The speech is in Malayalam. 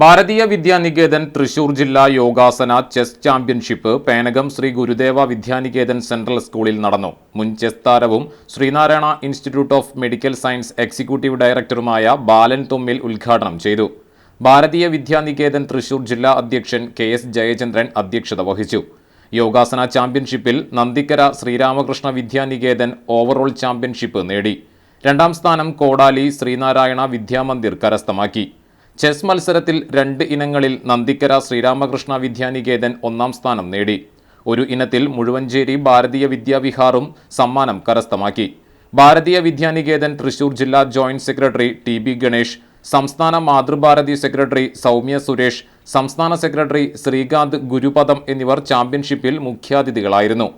ഭാരതീയ വിദ്യാനികേതൻ തൃശൂർ ജില്ലാ യോഗാസന chess championship Penakam Sree Gurudeva Vidyanikethan central സ്കൂളിൽ നടന്നു. മുൻ ചെസ് താരവും Sreenarayana institute of medical science executive ഡയറക്ടറുമായ ബാലൻ തുമ്മിൽ ഉദ്ഘാടനം ചെയ്തു. ഭാരതീയ വിദ്യാനികേതൻ തൃശൂർ ജില്ലാ അധ്യക്ഷൻ കെ എസ് ജയചന്ദ്രൻ അധ്യക്ഷത വഹിച്ചു. യോഗാസന ചാമ്പ്യൻഷിപ്പിൽ നന്ദിക്കര ശ്രീരാമകൃഷ്ണ വിദ്യാനികേതൻ ഓവറോൾ ചാമ്പ്യൻഷിപ്പ് നേടി. രണ്ടാം സ്ഥാനം കോടാലി ശ്രീനാരായണ വിദ്യാമന്ദിർ കരസ്ഥമാക്കി. ചെസ് മത്സരത്തിൽ രണ്ട് ഇനങ്ങളിൽ നന്ദിക്കര ശ്രീരാമകൃഷ്ണ വിദ്യാനികേതൻ ഒന്നാം സ്ഥാനം നേടി. ഒരു ഇനത്തിൽ മുഴുവഞ്ചേരി ഭാരതീയ വിദ്യാവിഹാറും സമ്മാനം കരസ്ഥമാക്കി. ഭാരതീയ വിദ്യാനികേതൻ തൃശൂർ ജില്ലാ joint secretary T B Ganesh സംസ്ഥാന മാതൃഭാരതി സെക്രട്ടറി സൗമ്യ സുരേഷ് സംസ്ഥാന സെക്രട്ടറി ശ്രീകാന്ത് ഗുരുപദം എന്നിവർ ചാമ്പ്യൻഷിപ്പിൽ മുഖ്യാതിഥികളായിരുന്നു.